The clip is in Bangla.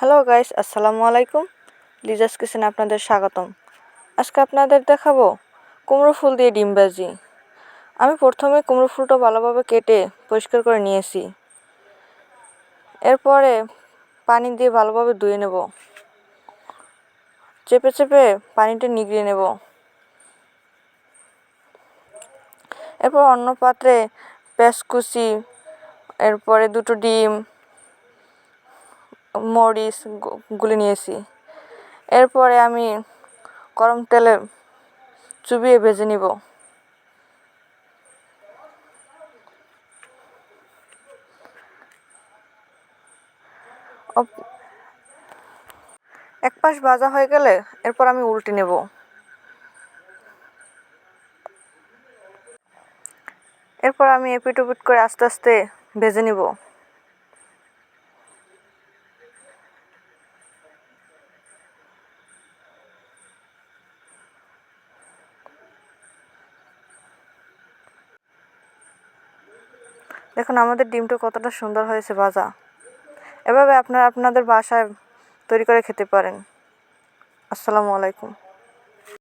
হ্যালো গাইস আসসালামু আলাইকুম লিজাস কিচেনে আপনাদের স্বাগতম। আজকে আপনাদের দেখাবো কুমড়ো ফুল দিয়ে ডিম ভাজি। আমি প্রথমে কুমড়ো ফুলটা ভালোভাবে কেটে পরিষ্কার করে নিয়েছি। এরপরে পানি দিয়ে ভালোভাবে ধুয়ে নেব। চেপে চেপে পানিটা নিগড়িয়ে নেব। এরপর অন্য পাত্রে পেঁয়াজ কুচি, এরপরে দুটো ডিম মরিচ গুলে নিয়েছি। এরপরে আমি গরম তেলে চুবিয়ে ভেজে নিব। এক পাশ ভাজা হয়ে গেলে এরপর আমি উল্টে নেব। এরপর আমি এপিট ওপিট করে আস্তে আস্তে ভেজে নিব। দেখুন, আমাদের ডিমটা কতটা সুন্দর হয়েছে ভাজা। এভাবে আপনারা আপনাদের বাসায় তৈরি করে খেতে পারেন। আসসালামু আলাইকুম।